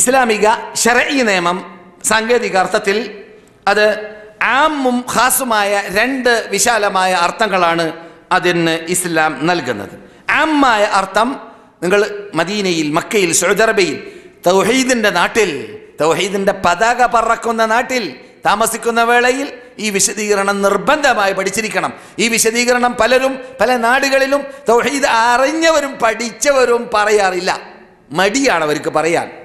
ഇസ്ലാമിക ഷറഈ നിയമം സാങ്കേതിക അർത്ഥത്തിൽ അത് ആമും ഖാസുമായ രണ്ട് വിശാലമായ അർത്ഥങ്ങളാണ് അതിന് ഇസ്ലാം നൽകുന്നത്. ആമായ അർത്ഥം നിങ്ങൾ മദീനയിൽ മക്കയിൽ സൗദർബയിൽ തൗഹീദിന്റെ നാട്ടിൽ തൗഹീദിന്റെ പതാക പറക്കുന്ന നാട്ടിൽ താമസിക്കുന്ന വേളയിൽ ഈ വിശദീകരണം നിർബന്ധമായി പഠിച്ചിരിക്കണം. ഈ വിശദീകരണം പലരും പല നാടുകളിലും തൗഹീദ് അറിഞ്ഞവരും പഠിച്ചവരും പറയാറില്ല. മടിയാണ് അവർക്ക് പറയാൻ.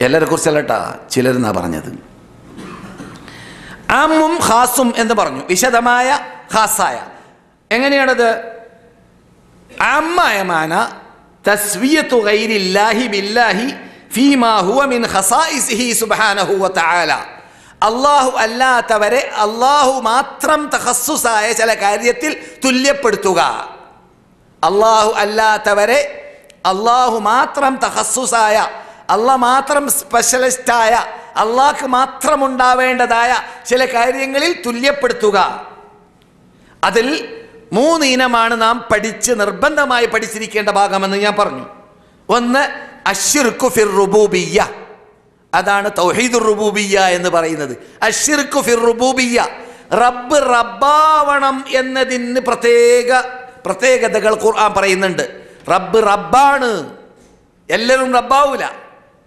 എല്ലാരെ കുറിച്ചല്ലട്ടാ ചിലരെന്നാ പറഞ്ഞത്? ആമും ഹാസും എന്ന് പറഞ്ഞു. വിശദമായ ഹാസായ. എങ്ങനെയാണത്? അമ്മയമാന മാന തസ്വിയത്തു ഗൈരില്ലാഹി ബില്ലാഹി ഫീമാ ഹുവ മിൻ ഹസായിസിഹി സുബ്ഹാനഹു വ തആല അള്ളാഹു അല്ലാത്തവരെ അള്ളാഹു മാത്രം തഹസ്സുസായ ചില കാര്യത്തിൽ തുല്യപ്പെടുത്തുക. അള്ളാഹു അല്ലാത്തവരെ അള്ളാഹു മാത്രം തഹസ്സുസായ അള്ളാഹ് മാത്രം സ്പെഷ്യലിസ്റ്റായ അള്ളാഹ്ക്ക് മാത്രം ഉണ്ടാവേണ്ടതായ ചില കാര്യങ്ങളിൽ തുല്യപ്പെടുത്തുക. അതിൽ മൂന്ന് ഇനമാണ് നാം പഠിച്ച് നിർബന്ധമായി പഠിച്ചിരിക്കേണ്ട ഭാഗമെന്ന് ഞാൻ പറഞ്ഞു. ഒന്ന് അഷിർക്കു ഫിർ റുബൂബിയ അതാണ് തൗഹീദ് റുബൂബിയ എന്ന് പറയുന്നത്. അഷിർക്കു ഫിർ റുബൂബിയ റബ്ബ് റബ്ബാവണം എന്നതിന് പ്രത്യേക പ്രത്യേകതകൾ ഖുർആൻ പറയുന്നുണ്ട്. റബ്ബ് റബ്ബാണ്. എല്ലാവരും റബ്ബാവൂല.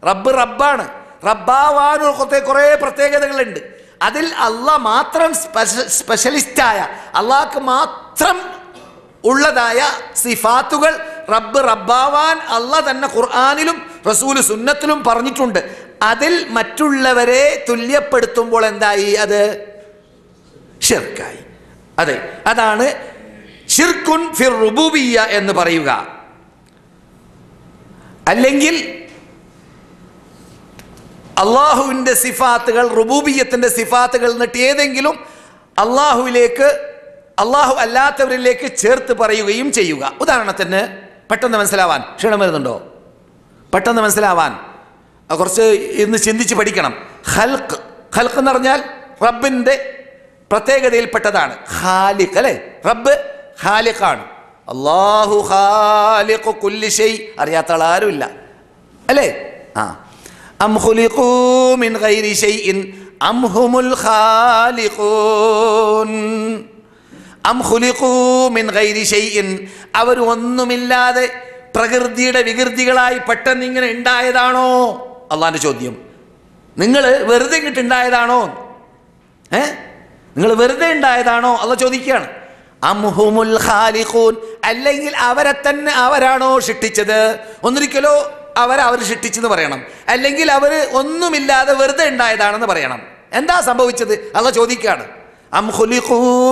റബ്ബ് റബ്ബാണ്. റബ്ബാവാനും കുറേ പ്രത്യേകതകളുണ്ട്. അതിൽ അല്ല മാത്രം സ്പെഷ- സ്പെഷ്യലിസ്റ്റായ അള്ളാഹ്ക്ക് മാത്രം ഉള്ളതായ സിഫാത്തുകൾ റബ്ബ് റബ്ബാവാൻ അല്ല തന്നെ ഖുർആാനിലും റസൂൽ സുന്നത്തിലും പറഞ്ഞിട്ടുണ്ട്. അതിൽ മറ്റുള്ളവരെ തുല്യപ്പെടുത്തുമ്പോൾ എന്തായി? അത് ഷിർക്കായി. അതെ അതാണ് ഷിർക്കുൻ ഫിർ റുബൂബിയ എന്ന് പറയുക. അല്ലെങ്കിൽ അള്ളാഹുവിന്റെ സിഫാത്തുകൾ റുബൂബിയത്തിന്റെ സിഫാത്തുകൾ എന്നിട്ട് ഏതെങ്കിലും അള്ളാഹുവിലേക്ക് അള്ളാഹു അല്ലാത്തവരിലേക്ക് ചേർത്ത് പറയുകയും ചെയ്യുക. ഉദാഹരണത്തിന് പെട്ടെന്ന് മനസ്സിലാവാൻ. ക്ഷീണം വരുന്നുണ്ടോ? പെട്ടെന്ന് മനസ്സിലാവാൻ. കുറച്ച് ഇന്ന് ചിന്തിച്ച് പഠിക്കണം. ഹൽക്ക് ഹൽക്ക് എന്ന് പറഞ്ഞാൽ റബ്ബിന്റെ പ്രത്യേകതയിൽപ്പെട്ടതാണ്. ഹാലിഖ് അല്ലേ? റബ്ബ് ഹാലിഖാണ് അള്ളാഹു ഹാലിഖ് കുല്ലി ഷൈ. അറിയാത്ത ആൾ ആരുമില്ല അല്ലേ? ആ. ഖുലിഖൂ മിൻ ഗൈരി ഷൈഇൻ അം ഹുമുൽ ഖാലിഖൂൻ ഖുലിഖൂ മിൻ ഗൈരി ഷൈഇൻ അവർ ഒന്നുമില്ലാതെ പ്രകൃതിയുടെ വികൃതികളായി പെട്ടെന്ന് ഇങ്ങനെ ഉണ്ടായതാണോ? അള്ളാന്റെ ചോദ്യം. നിങ്ങൾ വെറുതെ ഇങ്ങോട്ട് ഉണ്ടായതാണോ? ഏ? നിങ്ങൾ വെറുതെ ഉണ്ടായതാണോ? അല്ല ചോദിക്കുകയാണ്. അംഹുമുൽ ഖാലിഖൂൻ. അല്ലെങ്കിൽ അവരെ തന്നെ അവരാണോ സൃഷ്ടിച്ചത് ഒന്നിരിക്കലോ അവരെ അവർ സൃഷ്ടിച്ചെന്ന് പറയണം. അല്ലെങ്കിൽ അവർ ഒന്നുമില്ലാതെ വെറുതെ ഉണ്ടായതാണെന്ന് പറയണം. എന്താ സംഭവിച്ചത്? അല്ല ചോദിക്കുകയാണ് അം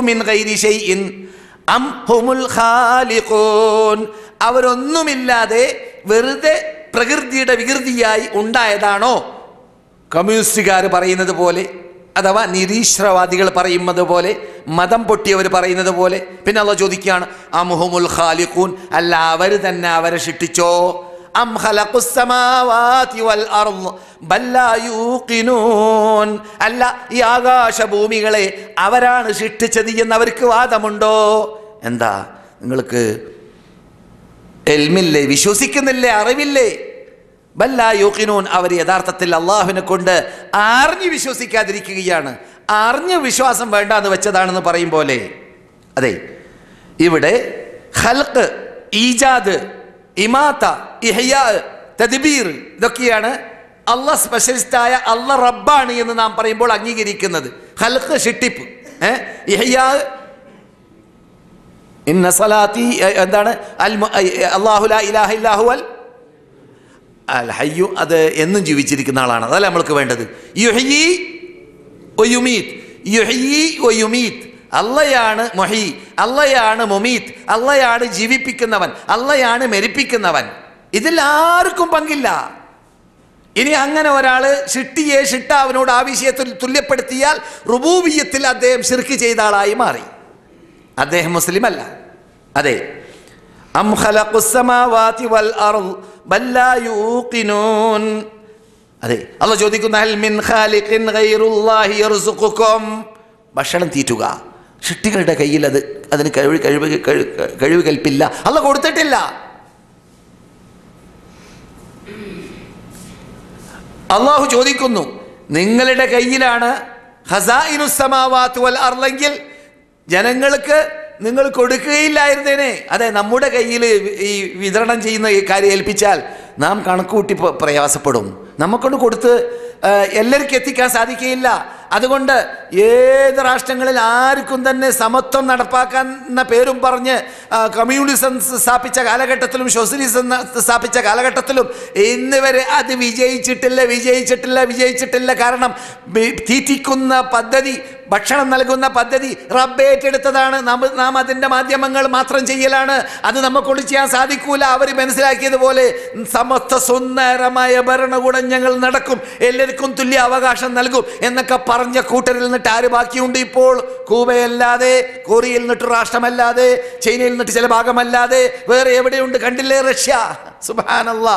മിൻ ഗൈരി ഷൈഇൻ. അം ഹുമുൽ അവരൊന്നുമില്ലാതെ വെറുതെ പ്രകൃതിയുടെ വികൃതിയായി ഉണ്ടായതാണോ? കമ്മ്യൂണിസ്റ്റുകാർ പറയുന്നത് പോലെ അഥവാ നിരീശ്വരവാദികൾ പറയുന്നത് പോലെ മതം പൊട്ടിയവർ പറയുന്നത് പോലെ പിന്നെ അള്ള ചോദിക്കുകയാണ് അമുഹുമുൽ ഖാലിഖൂൻ. അല്ല അവർ തന്നെ അവരെ സൃഷ്ടിച്ചോ അം ബൽ ലാ യൂഖിനൂൻ അല്ല ഈ അവരാണ് സൃഷ്ടിച്ചത് എന്നവർക്ക് വാദമുണ്ടോ? എന്താ നിങ്ങൾക്ക് എൽമില്ലേ വിശ്വസിക്കുന്നില്ലേ അറിവില്ലേ? ബല്ലാ യൂക്കിനൂൻ അവർ യഥാർത്ഥത്തിൽ അള്ളാഹുവിനെ കൊണ്ട് അറിഞ്ഞ് വിശ്വസിക്കാതിരിക്കുകയാണ്. അറിഞ്ഞ് വിശ്വാസം വേണ്ട എന്ന് വെച്ചതാണെന്ന് പറയും പോലെ. അതെ ഇവിടെ ഹൽക്ക് ഈജാദ് ഇമാത്ത ഇഹയാ തദ്ബീർ ഇതൊക്കെയാണ് അള്ള സ്പെഷ്യലിസ്റ്റായ അള്ള റബ്ബാണ് എന്ന് നാം പറയുമ്പോൾ അംഗീകരിക്കുന്നത്. ഹൽക്ക് ഷിട്ടിപ്പ് ഇഹയാ ഇന്ന സലാത്തി എന്താണ്? അൽ അള്ളാഹുല ഇലാഹ ഇല്ലാഹു അൽ അൽ ഹയ്യു അത് എന്നും ജീവിച്ചിരിക്കുന്ന ആളാണ്. അതല്ല നമ്മൾക്ക് വേണ്ടത്. യുഹയി ഒയുമീത് യുഹയി ഒയുമീത് അള്ളയാണ് മൊഹി അള്ളയാണ് മൊമീത് അള്ളയാണ് ജീവിപ്പിക്കുന്നവൻ അള്ളയാണ് മരിപ്പിക്കുന്നവൻ. ഇതിൽ ആർക്കും പങ്കില്ല. ഇനി അങ്ങനെ ഒരാൾ ഷിട്ടിയെ ഷിട്ടാവിനോട് ആ വിഷയത്തിൽ തുല്യപ്പെടുത്തിയാൽ റുബൂബിയത്തിൽ അദ്ദേഹം ശിർക്ക് ചെയ്ത ആളായി മാറി. അദ്ദേഹം മുസ്ലിം അല്ല അതെ. അതെ ചോദിക്കുന്ന ഭക്ഷണം തീറ്റുക. ഷിട്ടികളുടെ കയ്യിൽ അത് അതിന് കഴിവ് കഴിവ് കഴിവ് കൽപ്പില്ല അല്ല കൊടുത്തിട്ടില്ല. അള്ളാഹു ചോദിക്കുന്നു നിങ്ങളുടെ കയ്യിലാണ് അർലെങ്കിൽ ജനങ്ങൾക്ക് നിങ്ങൾ കൊടുക്കുകയില്ലായിരുന്നേനെ. അതെ നമ്മുടെ കയ്യിൽ ഈ വിതരണം ചെയ്യുന്ന ഈ കാര്യം ഏൽപ്പിച്ചാൽ നാം കണക്കുകൂട്ടി പ്രയാസപ്പെടും. നമുക്കൊണ്ട് കൊടുത്ത് എല്ലാവർക്കും എത്തിക്കാൻ സാധിക്കുകയില്ല. അതുകൊണ്ട് ഏത് രാഷ്ട്രങ്ങളിൽ ആർക്കും തന്നെ സമത്വം നടപ്പാക്കാൻ എന്ന പേരും പറഞ്ഞ് കമ്മ്യൂണിസം സ്ഥാപിച്ച കാലഘട്ടത്തിലും സോഷ്യലിസം സ്ഥാപിച്ച കാലഘട്ടത്തിലും ഇന്നുവരെ അത് വിജയിച്ചിട്ടില്ല വിജയിച്ചിട്ടില്ല വിജയിച്ചിട്ടില്ല. കാരണം തീറ്റിക്കുന്ന പദ്ധതി ഭക്ഷണം നൽകുന്ന പദ്ധതി റബ്ബ് ഏറ്റെടുത്തതാണ്. നാം അതിന്റെ മാധ്യമങ്ങൾ മാത്രം ചെയ്യലാണ്. അത് നമുക്കൊണ്ട് ചെയ്യാൻ സാധിക്കൂല. അവർ മനസ്സിലാക്കിയതുപോലെ സമസ്ത സുന്ദരമായ ഭരണകൂടം ഞങ്ങൾ നടക്കും. എല്ലാവർക്കും തുല്യ അവകാശം നൽകും എന്നൊക്കെ പറഞ്ഞ കൂട്ടരിൽ നിന്നിട്ട് ആര് ബാക്കിയുണ്ട് ഇപ്പോൾ? കൂബയല്ലാതെ കൊറിയയിൽ നിന്നിട്ട് രാഷ്ട്രമല്ലാതെ ചൈനയിൽ നിന്നിട്ട് ചില ഭാഗമല്ലാതെ വേറെ എവിടെയുണ്ട്? കണ്ടില്ലേ റഷ്യ? സുബാനല്ല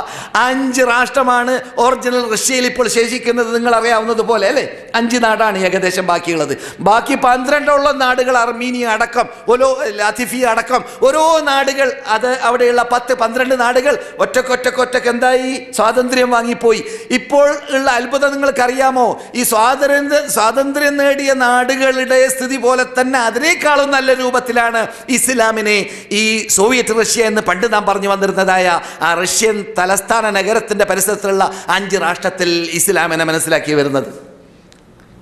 അഞ്ച് രാഷ്ട്രമാണ് ഒറിജിനൽ റഷ്യയിൽ ഇപ്പോൾ ശേഷിക്കുന്നത് നിങ്ങൾ അറിയാവുന്നത് പോലെ അല്ലേ? അഞ്ച് നാടാണ് ഏകദേശം ബാക്കിയുള്ളത്. ബാക്കി പന്ത്രണ്ടോളം നാടുകൾ അർമീനിയ അടക്കം ഓരോ ലാത്തിഫിയ അടക്കം. ഓരോ നാടുകൾ അത് അവിടെയുള്ള പത്ത് പന്ത്രണ്ട് നാടുകൾ ഒറ്റക്കൊറ്റക്കൊറ്റക്ക് എന്തായി? സ്വാതന്ത്ര്യം വാങ്ങിപ്പോയി. ഇപ്പോൾ ഉള്ള അത്ഭുതം നിങ്ങൾക്കറിയാമോ? ഈ സ്വാതന്ത്ര്യ സ്വാതന്ത്ര്യം നേടിയ നാടുകളുടെ സ്ഥിതി പോലെ തന്നെ അതിനേക്കാളും നല്ല രൂപത്തിലാണ് ഇസ്ലാമിനെ ഈ സോവിയറ്റ് റഷ്യ എന്ന് പണ്ട് നാം പറഞ്ഞു വന്നിരുന്നതായ ആ റഷ്യൻ തലസ്ഥാന നഗരത്തിന്റെ പരിസരത്തുള്ള അഞ്ച് രാഷ്ട്രത്തിൽ ഇസ്ലാമിനെ മനസ്സിലാക്കി വരുന്നത്.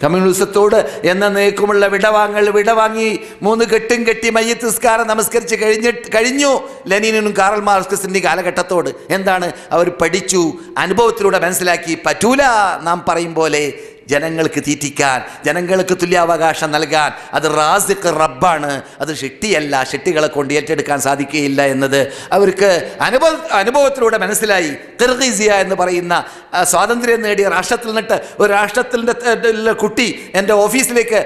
കമ്മ്യൂണിസത്തോട് എന്ന നേക്കുമുള്ള വിടവാങ്ങൽ വിടവാങ്ങി മൂന്ന് കെട്ടും കെട്ടി മയ്യത്ത് നിസ്കാരം നമസ്കരിച്ച് കഴിഞ്ഞിട്ട് കഴിഞ്ഞു ലെനിനും കാറൽ മാർക്സിന്റെ കാലഘട്ടത്തോട്. എന്താണ്? അവർ പഠിച്ചു അനുഭവത്തിലൂടെ മനസ്സിലാക്കി പറ്റൂല നാം പറയും പോലെ ജനങ്ങൾക്ക് തീറ്റിക്കാൻ ജനങ്ങൾക്ക് തുല്യാവകാശം നൽകാൻ അത് റാസിഖ് റബ്ബാണ്. അത് ഷെട്ടിയല്ല ഷെട്ടികളെ കൊണ്ട് ഏറ്റെടുക്കാൻ സാധിക്കുകയില്ല എന്നത് അവർക്ക് അനുഭവ അനുഭവത്തിലൂടെ മനസ്സിലായി. കിർഗീസിയ എന്ന് പറയുന്ന സ്വാതന്ത്ര്യം നേടിയ രാഷ്ട്രത്തിൽ നിന്നിട്ട് ഒരു രാഷ്ട്രത്തിന്റെ കുട്ടി എന്റെ ഓഫീസിലേക്ക്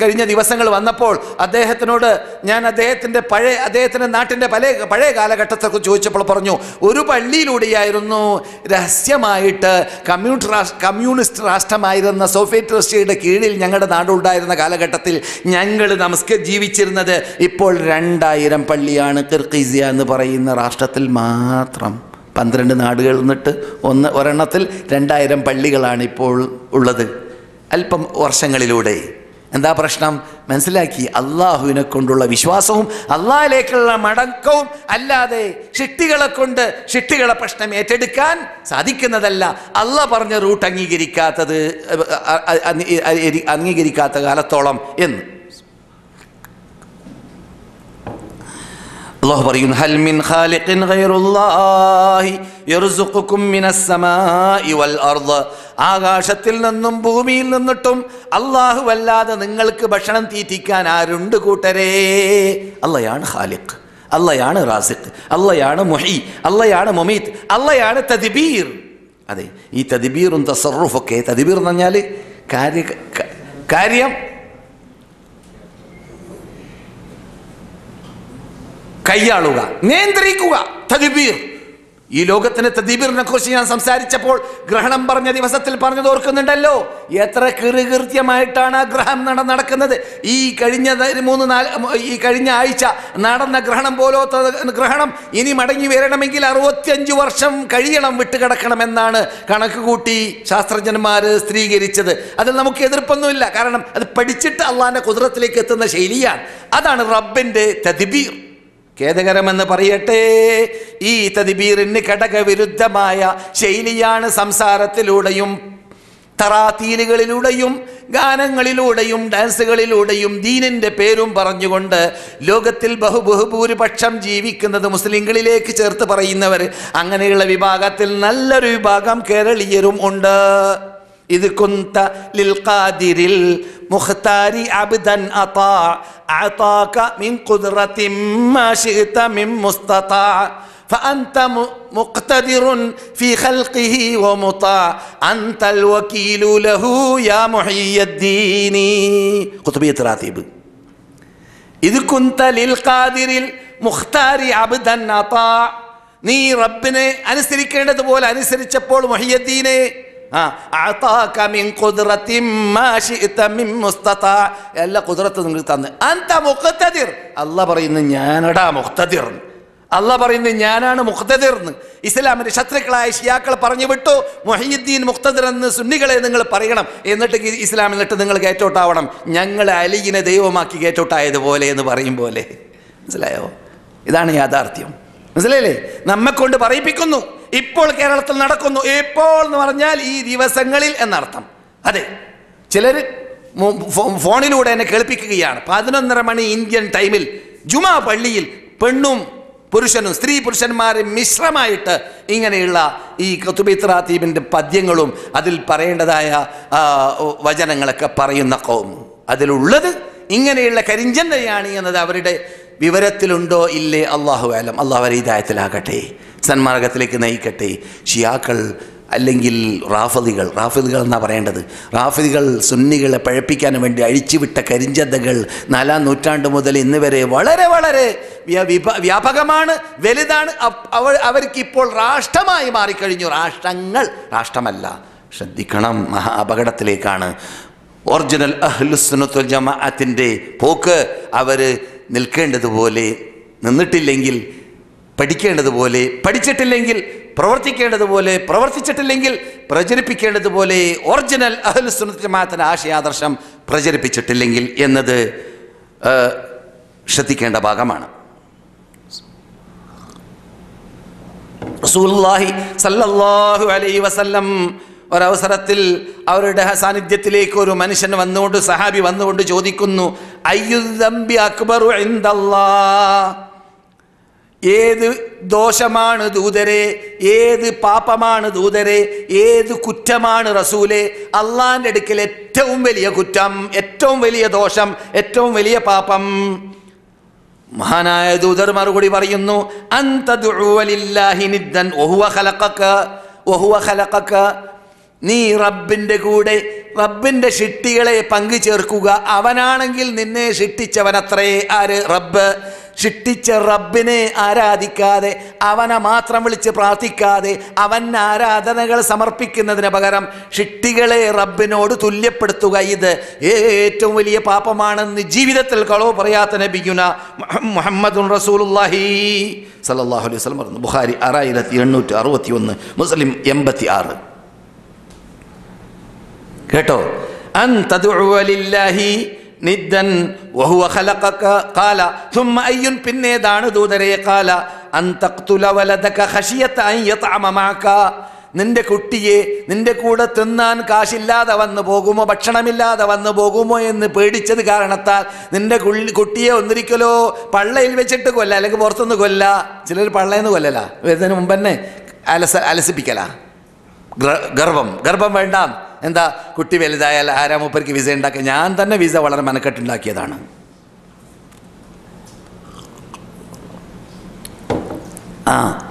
കഴിഞ്ഞ ദിവസങ്ങൾ വന്നപ്പോൾ അദ്ദേഹത്തിനോട് ഞാൻ അദ്ദേഹത്തിന്റെ പഴയ അദ്ദേഹത്തിന്റെ നാട്ടിന്റെ പല പഴയ കാലഘട്ടത്തെക്കുറിച്ച് ചോദിച്ചപ്പോൾ പറഞ്ഞു ഒരു പള്ളിയിലൂടെയായിരുന്നു രഹസ്യമായിട്ട് കമ്മ്യൂണിസ്റ്റ് കമ്മ്യൂണിസ്റ്റ് രാഷ്ട്രമായിരുന്ന സോവിയറ്റ് റഷ്യയുടെ കീഴിൽ ഞങ്ങളുടെ നാടുണ്ടായിരുന്ന കാലഘട്ടത്തിൽ ഞങ്ങൾ നമസ്ക ജീവിച്ചിരുന്നത് ഇപ്പോൾ രണ്ടായിരം പള്ളിയാണ് കിർക്കീസിയ എന്ന് പറയുന്ന രാഷ്ട്രത്തിൽ മാത്രം. പന്ത്രണ്ട് നാടുകൾ നിന്നിട്ട് ഒന്ന് ഒരെണ്ണത്തിൽ രണ്ടായിരം പള്ളികളാണ് ഇപ്പോൾ ഉള്ളത്. അല്പം വർഷങ്ങളിലൂടെ. എന്താ പ്രശ്നം? മനസ്സിലാക്കി. അള്ളാഹുവിനെ കൊണ്ടുള്ള വിശ്വാസവും അള്ളാഹിലേക്കുള്ള മടക്കവും അല്ലാതെ ഷിട്ടികളെ കൊണ്ട് ഷിട്ടികളെ പ്രശ്നം ഏറ്റെടുക്കാൻ സാധിക്കുന്നതല്ല. അല്ല പറഞ്ഞ റൂട്ട് അംഗീകരിക്കാത്തത് അംഗീകരിക്കാത്ത കാലത്തോളം എന്ന്. അള്ളാഹു പറയുന്നു ഹൽമിൻ ഖാലിഖിൻ ഗൈറുല്ലാഹി ആകാശത്തിൽ നിന്നും ഭൂമിയിൽ നിന്നിട്ടും അള്ളാഹു അല്ലാതെ നിങ്ങൾക്ക് ഭക്ഷണം തീറ്റിക്കാൻ ആരുണ്ട് കൂട്ടരേ? അള്ളയാണ് ഹാലിഖ് അള്ളയാണ് റാസിഖ്. അള്ളയാണ് മൊഹി. അള്ളയാണ് മൊമീത്. അള്ളയാണ് തദിബീർ. അതെ ഈ തദിബീറും തസറുഫൊക്കെ തദിബീർ എന്ന് പറഞ്ഞാൽ കാര്യ കാര്യം? കൈയാളുക. നിയന്ത്രിക്കുക. തദ്ബീർ. ഈ ലോകത്തിന് തദ്ബീറിനെ കുറിച്ച് ഞാൻ സംസാരിച്ചപ്പോൾ ഗ്രഹണം പറഞ്ഞ ദിവസത്തിൽ പറഞ്ഞത് ഓർക്കുന്നുണ്ടല്ലോ? എത്ര കൃകൃത്യമായിട്ടാണ് ആ ഗ്രഹം നട നടക്കുന്നത്. ഈ കഴിഞ്ഞ മൂന്ന് നാല് ഈ കഴിഞ്ഞ ആഴ്ച നടന്ന ഗ്രഹണം പോലത്തെ ഗ്രഹണം ഇനി മടങ്ങി വരണമെങ്കിൽ അറുപത്തിയഞ്ച് വർഷം കഴിയണം വിട്ടുകിടക്കണമെന്നാണ് കണക്ക് കൂട്ടി ശാസ്ത്രജ്ഞന്മാർ സ്ഥിരീകരിച്ചത്. അതിൽ നമുക്ക് എതിർപ്പൊന്നുമില്ല. കാരണം അത് പഠിച്ചിട്ട് അള്ളാഹിന്റെ കുതിരത്തിലേക്ക് എത്തുന്ന ശൈലിയാണ്. അതാണ് റബ്ബിന്റെ തദ്ബീർ. ഖേദകരമെന്ന് പറയട്ടെ. ഈ തദ്ബീറിന് ഘടകവിരുദ്ധമായ ശൈലിയാണ് സംസാരത്തിലൂടെയും തറാത്തീലുകളിലൂടെയും ഗാനങ്ങളിലൂടെയും ഡാൻസുകളിലൂടെയും ദീനിന്റെ പേരും പറഞ്ഞുകൊണ്ട് ലോകത്തിൽ ബഹുബഹുഭൂരിപക്ഷം ജീവിക്കുന്നത് മുസ്ലിങ്ങളിലേക്ക് ചേർത്ത് പറയുന്നവർ. അങ്ങനെയുള്ള വിഭാഗത്തിൽ നല്ലൊരു വിഭാഗം കേരളീയരും ഉണ്ട്. ഇത് കുന്ത ലിൽ ഖാദിരിൽ മുഖ്താരി അബ്ദൻ അതാ അതാക മിൻ ഖുദ്റത്തിൻ മാ ശിഅത മിൻ മുസ്തതാ فأنت م- مقتدر في خلقه ومطاع أنت الوكيل له يا محيي الدين قطبية راتب ഇത് കുന്തലിൽ ഖാദിരിൽ മുഖ്താരി അബ്ദൻ അതാ നീ റബ്ബിനെ അനുസരിക്കേണ്ടതുപോലെ അനുസരിച്ചപ്പോൾ മുഹിയദ്ദീനെ എല്ലാ ഖുദ്റത്തും നിങ്ങൾക്ക് തന്ന്. അന്ത മുഖത്തതിർ അല്ല പറയുന്നു ഞാനടാ മുഖത്തതിർ അള്ളാഹ് പറയുന്നത് ഞാനാണ് മുഖ്തദിർ എന്ന്. ഇസ്ലാമിന്റെ ശത്രുക്കളായ ഷിയാക്കൾ പറഞ്ഞു വിട്ടു മൊഹീദ്ദീൻ മുഖ്തദിർ എന്ന് സുന്നികളെ നിങ്ങൾ പറയണം. എന്നിട്ട് ഇസ്ലാമിൽ നിന്നിട്ട് നിങ്ങൾ കയറ്റോട്ടാവണം ഞങ്ങൾ അലിയിനെ ദൈവമാക്കി കയറ്റോട്ടായതുപോലെ എന്ന് പറയും പോലെ. മനസ്സിലായോ? ഇതാണ് യാഥാർത്ഥ്യം. മനസ്സിലായില്ലേ? നമ്മെ കൊണ്ട് പറയിപ്പിക്കുന്നു. ഇപ്പോൾ കേരളത്തിൽ നടക്കുന്നു. ഇപ്പോൾ എന്ന് പറഞ്ഞാൽ ഈ ദിവസങ്ങളിൽ എന്നർത്ഥം. അതെ. ചിലർ ഫോണിലൂടെ എന്നെ കേൾപ്പിക്കുകയാണ്. പതിനൊന്നര മണി ഇന്ത്യൻ ടൈമിൽ ജുമാ പള്ളിയിൽ പെണ്ണും പുരുഷനും സ്ത്രീ പുരുഷന്മാരും മിശ്രമായിട്ട് ഇങ്ങനെയുള്ള ഈ കത്തുബിത്രാത്തീബിന്റെ പദ്യങ്ങളും അതിൽ പറയേണ്ടതായ വചനങ്ങളൊക്കെ പറയുന്ന കോം അതിലുള്ളത് ഇങ്ങനെയുള്ള കരിഞ്ചന്തയാണ് എന്നത് അവരുടെ വിവരത്തിലുണ്ടോ ഇല്ലേ? അള്ളാഹു ആലം അള്ളാഹു അവരെ ഇതായത്തിലാകട്ടെ സന്മാർഗത്തിലേക്ക് നയിക്കട്ടെ. ഷിയാക്കൾ അല്ലെങ്കിൽ റാഫദികൾ റാഫിദുകൾ എന്നാണ് പറയേണ്ടത്? റാഫിദികൾ സുന്നികളെ പഴപ്പിക്കാൻ വേണ്ടി അഴിച്ചുവിട്ട കരിഞ്ചന്തകൾ നാലാം നൂറ്റാണ്ട് മുതൽ ഇന്ന് വരെ വളരെ വളരെ വ്യാപകമാണ് വലുതാണ്. അവ അവർക്കിപ്പോൾ രാഷ്ട്രമായി മാറിക്കഴിഞ്ഞു. രാഷ്ട്രങ്ങൾ രാഷ്ട്രമല്ല. ശ്രദ്ധിക്കണം മഹാ അപകടത്തിലേക്കാണ്. ഒറിജിനൽ അഹ്ലുസ്നത്തുൽ ജമാഅത്തിന്റെ പോക്ക്. അവർ നിൽക്കേണ്ടതുപോലെ നിന്നിട്ടില്ലെങ്കിൽ പഠിക്കേണ്ടതുപോലെ പഠിച്ചിട്ടില്ലെങ്കിൽ പ്രവർത്തിക്കേണ്ടതുപോലെ പ്രവർത്തിച്ചിട്ടില്ലെങ്കിൽ പ്രചരിപ്പിക്കേണ്ടതുപോലെ ഒറിജിനൽ അഹൽ ആശയാദർശം പ്രചരിപ്പിച്ചിട്ടില്ലെങ്കിൽ എന്നത് ശ്രദ്ധിക്കേണ്ട ഭാഗമാണ്. റസൂലുള്ളാഹി സല്ലല്ലാഹു അലൈഹി വസല്ലം ഒരവസരത്തിൽ അവരുടെ സാന്നിധ്യത്തിലേക്ക് ഒരു മനുഷ്യൻ വന്നുകൊണ്ട് സഹാബി വന്നുകൊണ്ട് ചോദിക്കുന്നു അയ്യുദംബി അക്ബറു ഇൻദല്ലാഹ്. ഏത് ദോഷമാണ് ദൂതരെ ഏത് പാപമാണ് ദൂതരെ ഏത് കുറ്റമാണ് റസൂലെ അള്ളാന്റെ അടുക്കൽ ഏറ്റവും വലിയ കുറ്റം ഏറ്റവും വലിയ ദോഷം ഏറ്റവും വലിയ പാപം. മഹാനായ ദൂതർ മറുപടി പറയുന്നു അന്തദുഅലില്ലാഹി നിദ്ദൻ വഹുവ ഖലഖക വഹുവ ഖലഖക നീ റബ്ബിന്റെ കൂടെ റബ്ബിന്റെ ഷിട്ടികളെ പങ്കു ചേർക്കുക അവനാണെങ്കിൽ നിന്നെ ഷിട്ടിച്ചവനത്രേ ആര്? റബ്ബ്. ഷിട്ടിച്ച റബ്ബിനെ ആരാധിക്കാതെ അവനെ മാത്രം വിളിച്ച് പ്രാർത്ഥിക്കാതെ അവൻ ആരാധനകൾ സമർപ്പിക്കുന്നതിന് പകരം ഷിട്ടികളെ റബ്ബിനോട് തുല്യപ്പെടുത്തുക. ഇത് ഏറ്റവും വലിയ പാപമാണെന്ന് ജീവിതത്തിൽ കളവ് പറയാത്ത നബിയുന മുഹമ്മദ് റസൂലുല്ലാഹി സല്ലല്ലാഹു അലൈഹി വസല്ലം പറഞ്ഞു. ബുഹാരി ആറായിരത്തി എണ്ണൂറ്റി അറുപത്തി ഒന്ന് മുസ്ലിം എൺപത്തി ആറ് കേട്ടോ? അൻ നിദ്ദൻ വഹുവ ഖലഖക ഖാല. പിന്നേതാണ് ദൂതരെ ഖാല. അൻ തഖ്തുല വലദക ഖശിയത മഅക നിന്റെ കുട്ടിയെ നിന്റെ കൂടെ തിന്നാൻ കാശില്ലാതെ വന്നു പോകുമോ? ഭക്ഷണമില്ലാതെ വന്നു പോകുമോ എന്ന് പേടിച്ചത് കാരണത്താൽ നിന്റെ കുട്ടിയെ ഒന്നിരിക്കലോ പള്ളയിൽ വെച്ചിട്ട് കൊല്ല അല്ലെങ്കിൽ പുറത്തുനിന്ന് കൊല്ല. ചിലർ പള്ളയിൽ നിന്ന് കൊല്ലല. വരുന്നതിന് മുമ്പ് തന്നെ അലസ അലസിപ്പിക്കല. ഗർഭം ഗർഭം വേണ്ട എന്താ കുട്ടി വലുതായാൽ ആരാ മൂപ്പർക്ക് വിസ ഉണ്ടാക്കുക ഞാൻ തന്നെ വിസ വളരെ മനക്കെട്ടുണ്ടാക്കിയതാണ്. ആ.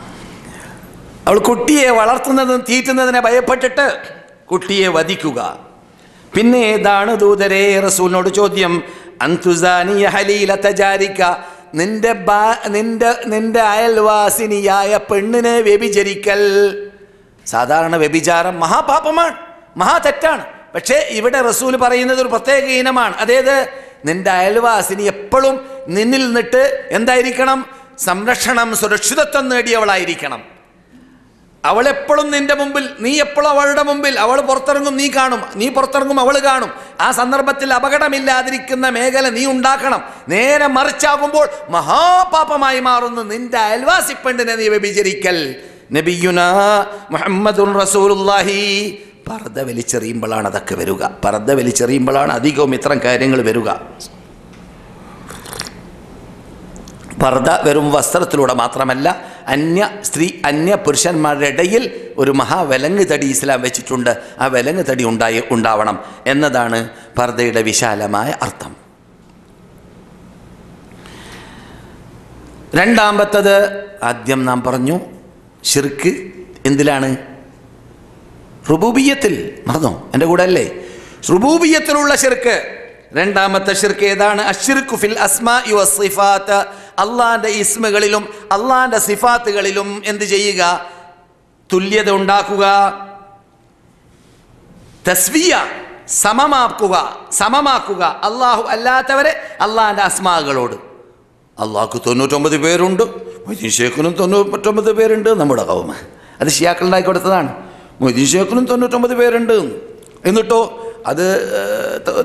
അവൾ കുട്ടിയെ വളർത്തുന്നതും തീറ്റുന്നതിനെ ഭയപ്പെട്ടിട്ട് കുട്ടിയെ വധിക്കുക. പിന്നെ ഏതാണ് ദൂതരേ റസൂലിനോട് ചോദ്യം? അന്തുസാനിയ ഹലീല തജാരിക്ക നിന്റെ ബാ നിന്റെ നിന്റെ അയൽവാസിനിയായ പെണ്ണിനെ വ്യഭിചരിക്കൽ. സാധാരണ വ്യഭിചാരം മഹാപാപമാണ്. മഹാ തെറ്റാണ്. പക്ഷേ ഇവിടെ റസൂൽ പറയുന്നത് ഒരു പ്രത്യേക ഇനമാണ്. അതായത് നിന്റെ അയൽവാസിനി എപ്പോഴും നിന്നിൽ നിന്നിട്ട് എന്തായിരിക്കണം? സംരക്ഷണം സുരക്ഷിതത്വം നേടിയവളായിരിക്കണം. അവൾ എപ്പോഴും നിന്റെ മുമ്പിൽ നീ എപ്പോഴും അവളുടെ മുമ്പിൽ അവൾ പുറത്തിറങ്ങും നീ കാണും. നീ പുറത്തിറങ്ങും അവൾ കാണും. ആ സന്ദർഭത്തിൽ അപകടമില്ലാതിരിക്കുന്ന മേഖല നീ ഉണ്ടാക്കണം. നേരെ മറിച്ചാകുമ്പോൾ മഹാപാപമായി മാറുന്നു നിന്റെ അയൽവാസി പെണ്ണിനെ നീ വ്യഭിചരിക്കൽ. നബിയുന മുഹമ്മദുൻ റസൂലുള്ളാഹി. പർദ്ദ വലിച്ചെറിയുമ്പോഴാണ് അതൊക്കെ വരിക. പർദ്ദ വലിച്ചെറിയുമ്പോഴാണ് അധികവും ഇത്തരം കാര്യങ്ങൾ വരിക. പർദ്ദ വെറും വസ്ത്രത്തിലൂടെ മാത്രമല്ല അന്യ സ്ത്രീ അന്യ പുരുഷന്മാരുടെ ഇടയിൽ ഒരു മഹാവലങ്ങ് തടി ഇസ്ലാം വെച്ചിട്ടുണ്ട്. ആ വിലങ്ങ് തടി ഉണ്ടായി ഉണ്ടാവണം എന്നതാണ് പർദ്ദയുടെ വിശാലമായ അർത്ഥം. രണ്ടാമത്തത് ആദ്യം നാം പറഞ്ഞു ഷിർക്ക് എന്തിലാണ്? റുബൂബിയത്തിൽ മറന്നോ എന്റെ കൂടെ അല്ലേ? റുബൂബിയത്തിലുള്ള ഷിർക്ക് രണ്ടാമത്തെ ഷിർക്ക് ഏതാണ്? അഷിർക്കു ഫിൽ അസ്മാ സിഫാത്ത്. അള്ളാന്റെ ഇസ്മുകളിലും അള്ളാന്റെ സിഫാത്തുകളിലും എന്ത് ചെയ്യുക? തുല്യത ഉണ്ടാക്കുക. തസ്വിയ സമമാക്കുക സമമാക്കുക. അള്ളാഹു അല്ലാത്തവരെ അള്ളാഹിന്റെ അസ്മാകളോട്. അള്ളാഹ്ക്ക് തൊണ്ണൂറ്റൊമ്പത് പേരുണ്ട് മൊയ്തീൻ ഷേഖിനും തൊണ്ണൂറ്റൊമ്പത് പേരുണ്ട് നമ്മുടെ കൗമ. അത് ഷിയാക്കളുണ്ടാക്കി കൊടുത്തതാണ്. മൊയ്തീൻ ഷേഖിനും തൊണ്ണൂറ്റൊമ്പത് പേരുണ്ട്. എന്നിട്ടോ അത്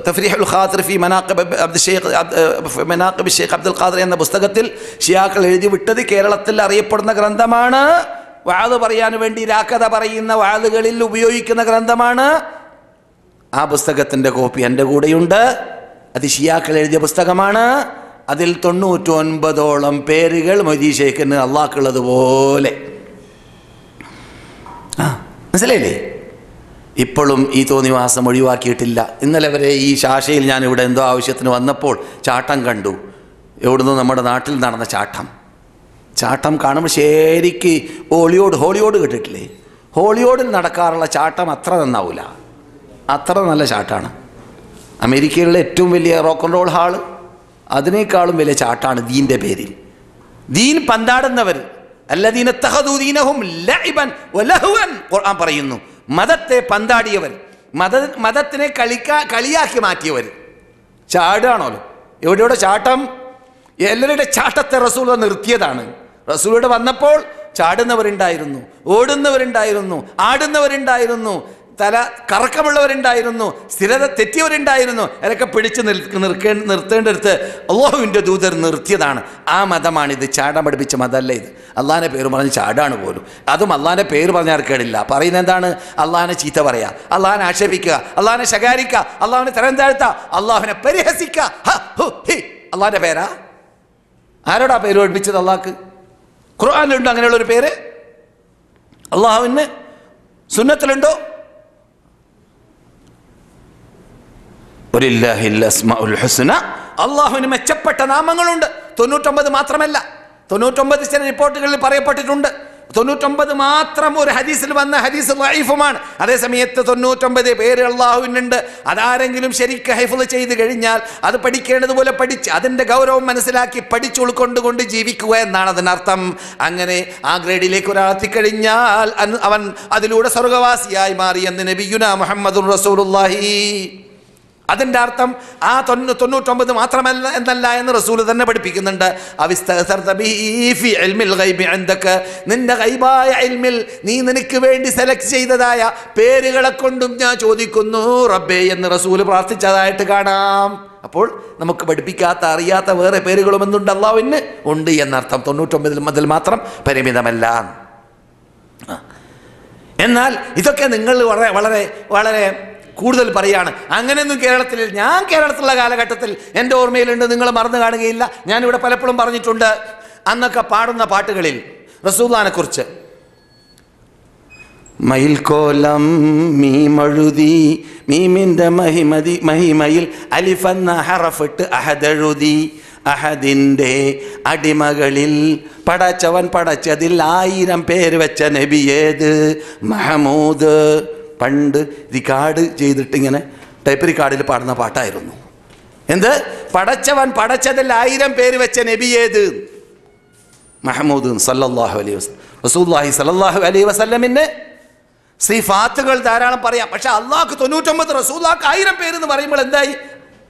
തഫ്രീഹുൽ ഖാദിർ ഫി മനാഖിബ് അബ്ദുൽ ഷെയ്ഖ് മനാഖിബ് ഷെയ്ഖ് അബ്ദുൽ ഖാദിർ എന്ന പുസ്തകത്തിൽ ഷിയാക്കൾ എഴുതി വിട്ടത് കേരളത്തിൽ അറിയപ്പെടുന്ന ഗ്രന്ഥമാണ്. വാത് പറയാൻ വേണ്ടി രാക്കഥ പറയുന്ന വാതുകളിൽ ഉപയോഗിക്കുന്ന ഗ്രന്ഥമാണ്. ആ പുസ്തകത്തിന്റെ കോപ്പി എന്റെ കൂടെയുണ്ട്. അത് ഷിയാക്കൾ എഴുതിയ പുസ്തകമാണ്. അതിൽ തൊണ്ണൂറ്റൊൻപതോളം പേരുകൾ മൊയ്തീ ഷേഖിന് അള്ളാഹ്ക്കുള്ളതുപോലെ ആ. മനസ്സിലായില്ലേ? ഇപ്പോഴും ഈ തോന്നിവാസം ഒഴിവാക്കിയിട്ടില്ല. ഇന്നലെ വരെ ഈ ശാശയിൽ ഞാൻ ഇവിടെ എന്തോ ആവശ്യത്തിന് വന്നപ്പോൾ ചാട്ടം കണ്ടു. എവിടുന്ന് നമ്മുടെ നാട്ടിൽ നടന്ന ചാട്ടം. ചാട്ടം കാണുമ്പോൾ ശരിക്ക് ഹോളിവുഡ് ഹോളിവുഡ് കേട്ടിട്ടില്ലേ? ഹോളിവുഡിൽ നടക്കാറുള്ള ചാട്ടം അത്ര നന്നാവില്ല അത്ര നല്ല ചാട്ടാണ്. അമേരിക്കയിലുള്ള ഏറ്റവും വലിയ റോക്ക് ആൻഡ് റോൾ ഹാൾ അതിനേക്കാളും വലിയ ചാട്ടാണ് ദീന്റെ പേരിൽ. ദീൻ പന്താടുന്നവർ. അല്ലദീന ഖുർആൻ പറയുന്നു മതത്തെ പന്താടിയവർ മത മതത്തിനെ കളിക്കാ കളിയാക്കി മാറ്റിയവർ. ചാടുകയാണല്ലോ. എവിടെയുടെ ചാട്ടം. എല്ലാവരുടെ ചാട്ടത്തെ റസൂൽ നിർത്തിയതാണ്. റസൂലയുടെ വന്നപ്പോൾ ചാടുന്നവരുണ്ടായിരുന്നു ഓടുന്നവരുണ്ടായിരുന്നു ആടുന്നവരുണ്ടായിരുന്നു. തല കറക്കമുള്ളവരുണ്ടായിരുന്നു സ്ഥിരത തെറ്റിയവരുണ്ടായിരുന്നു. അതൊക്കെ പിടിച്ച് നിർക്കേ നിർത്തേണ്ടടുത്ത് അള്ളാഹുവിന്റെ ദൂതർ നിർത്തിയതാണ്. ആ മതമാണിത്. ചാടാൻ പഠിപ്പിച്ച മതമല്ല ഇത്. അള്ളാഹാന്റെ പേര് പറഞ്ഞ് ചാടാണ് പോലും. അതും അള്ളാഹാന്റെ പേര് പറഞ്ഞാൽ കേടില്ല. പറയുന്നത് എന്താണ്? അള്ളാഹിനെ ചീത്ത പറയുക അള്ളാഹിനെ ആക്ഷേപിക്കുക. അള്ളാഹിനെ ശകാരിക്കുക. അള്ളാഹിനെ തരം താഴ്ത്തുക അള്ളാഹുവിനെ പരിഹസിക്കുക. അള്ളാഹിന്റെ പേരാ? ആരോടാ പേര് പഠിപ്പിച്ചത് അള്ളാഹ്ക്ക്? ഖുർആാനിലുണ്ടോ അങ്ങനെയുള്ളൊരു പേര്? അള്ളാഹുവിന് സുന്നത്തിലുണ്ടോ? അള്ളാഹുവിന് മെച്ചപ്പെട്ട നാമങ്ങളുണ്ട്. തൊണ്ണൂറ്റൊമ്പത് മാത്രമല്ല. തൊണ്ണൂറ്റൊമ്പത് ചില റിപ്പോർട്ടുകളിൽ പറയപ്പെട്ടിട്ടുണ്ട്. തൊണ്ണൂറ്റൊമ്പത് മാത്രം ഒരു ഹദീസിൽ വന്ന ഹദീസ് ലൈഫുമാണ് അതേസമയത്ത് തൊണ്ണൂറ്റൊമ്പത് പേര് അള്ളാഹുവിനുണ്ട്. അതാരെങ്കിലും ശരിക്ക് ഹൈഫുൾ ചെയ്ത് കഴിഞ്ഞാൽ അത് പഠിക്കേണ്ടതുപോലെ പഠിച്ച് അതിന്റെ ഗൗരവം മനസ്സിലാക്കി പഠിച്ചു ഉൾക്കൊണ്ടുകൊണ്ട് ജീവിക്കുക എന്നാണ് അതിനർത്ഥം. അങ്ങനെ ആ ഗ്രേഡിലേക്ക് ഒരാൾ എത്തിക്കഴിഞ്ഞാൽ അവൻ അതിലൂടെ സ്വർഗവാസിയായി മാറി. എന്ന് നബിയുന മുഹമ്മദ് റസൂലുള്ളാഹി? അതിന്റെ അർത്ഥം ആ തൊണ്ണൂ തൊണ്ണൂറ്റൊമ്പത് മാത്രമല്ല എന്നല്ല എന്ന് റസൂൽ തന്നെ പഠിപ്പിക്കുന്നുണ്ട്. നിന്റെ കൈബായ ഇൽമിൽ നീ നിനക്ക് വേണ്ടി സെലക്ട് ചെയ്തതായ പേരുകളെ കൊണ്ടും ഞാൻ ചോദിക്കുന്നു റബ്ബേ എന്ന് റസൂൽ പ്രാർത്ഥിച്ചതായിട്ട് കാണാം. അപ്പോൾ നമുക്ക് പഠിപ്പിക്കാത്ത അറിയാത്ത വേറെ പേരുകളും എന്തുണ്ട് അള്ളാഹുവിന്? ഉണ്ട് എന്നർത്ഥം. തൊണ്ണൂറ്റൊമ്പതിൽ മുതൽ മാത്രം പരിമിതമല്ല. എന്നാൽ ഇതൊക്കെ നിങ്ങൾ വളരെ വളരെ വളരെ കൂടുതൽ പറയാണ്. അങ്ങനെയൊന്നും കേരളത്തിൽ ഞാൻ കേരളത്തിലുള്ള കാലഘട്ടത്തിൽ എന്റെ ഓർമ്മയിലുണ്ട് നിങ്ങൾ മറന്നു കാണുകയില്ല. ഞാനിവിടെ പലപ്പോഴും പറഞ്ഞിട്ടുണ്ട് അന്നൊക്കെ പാടുന്ന പാട്ടുകളിൽ റസൂദാനെ കുറിച്ച്. മയിൽക്കോലം മീമഴുതി മീമിന്റെ മഹിമതി മഹിമയിൽ അലിഫെന്ന ഹറഫിട്ട് അഹദഴുതി. അഹദിന്റെ അടിമകളിൽ പടച്ചവൻ പടച്ചതിൽ ആയിരം പേര് വെച്ച നബി ഏത്? മഹമൂദ്. പണ്ട് റിക്കാർഡ് ചെയ്തിട്ട് ഇങ്ങനെ ടൈപ്പ് റിക്കാർഡിൽ പാടുന്ന പാട്ടായിരുന്നു. എന്ത്? പടച്ചവൻ പടച്ചതിൽ ആയിരം പേര് വെച്ച നബി ഏത്? മഹമ്മൂദ് സല്ലല്ലാഹു അലൈഹി വസല്ലം. റസൂലുള്ളാഹി സല്ലല്ലാഹു അലൈഹി വസല്ലമിന് സിഫാത്തുകൾ ധാരാളം പറയാം. പക്ഷെ അള്ളാഹ്ക്ക് തൊണ്ണൂറ്റൊമ്പത് റസൂലാക്ക് ആയിരം പേര് എന്ന് പറയുമ്പോൾ എന്തായി?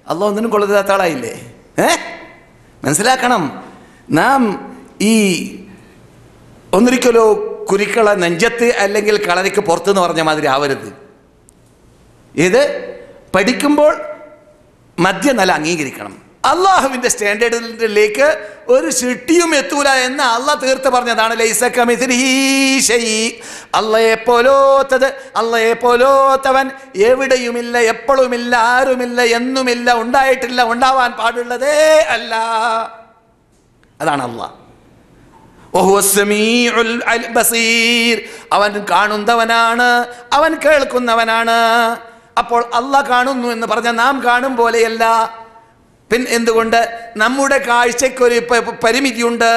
അള്ളാഹ് ഒന്നിനും കൊള്ളരുതാത്ത ആളായില്ലേ? ഏ? മനസ്സിലാക്കണം. നാം ഈ ഒന്നിരിക്കലോ കുരുക്കള നെഞ്ചത്ത് അല്ലെങ്കിൽ കളരിക്ക് പുറത്തെന്ന് പറഞ്ഞ മാതിരി ആവരുത്. ഇത് പഠിക്കുമ്പോൾ മദ്യം നല്ല അംഗീകരിക്കണം. അള്ളാഹുവിന്റെ സ്റ്റാൻഡേർഡിലേക്ക് ഒരു സിട്ടിയും എത്തൂല എന്ന് അള്ളാഹ് തീർത്ത് പറഞ്ഞതാണ്. അള്ളയെ പോലോത്തത് അള്ളയെ പോലോത്തവൻ എവിടെയുമില്ല എപ്പോഴുമില്ല ആരുമില്ല എന്നുമില്ല ഉണ്ടായിട്ടില്ല ഉണ്ടാവാൻ പാടുള്ളതേ അല്ല. അതാണ് അള്ളാഹ് വഹുവ സമീഉൽ അൽ- ബസീർ. അവൻ കാണുന്നവനാണ് അവൻ കേൾക്കുന്നവനാണ്. അപ്പോൾ അള്ള കാണുന്നു എന്ന് പറഞ്ഞ നാം കാണും പോലെയല്ല. പിന്നെ എന്തുകൊണ്ട്? നമ്മുടെ കാഴ്ചയ്ക്കൊരു പരിമിതിയുണ്ട്.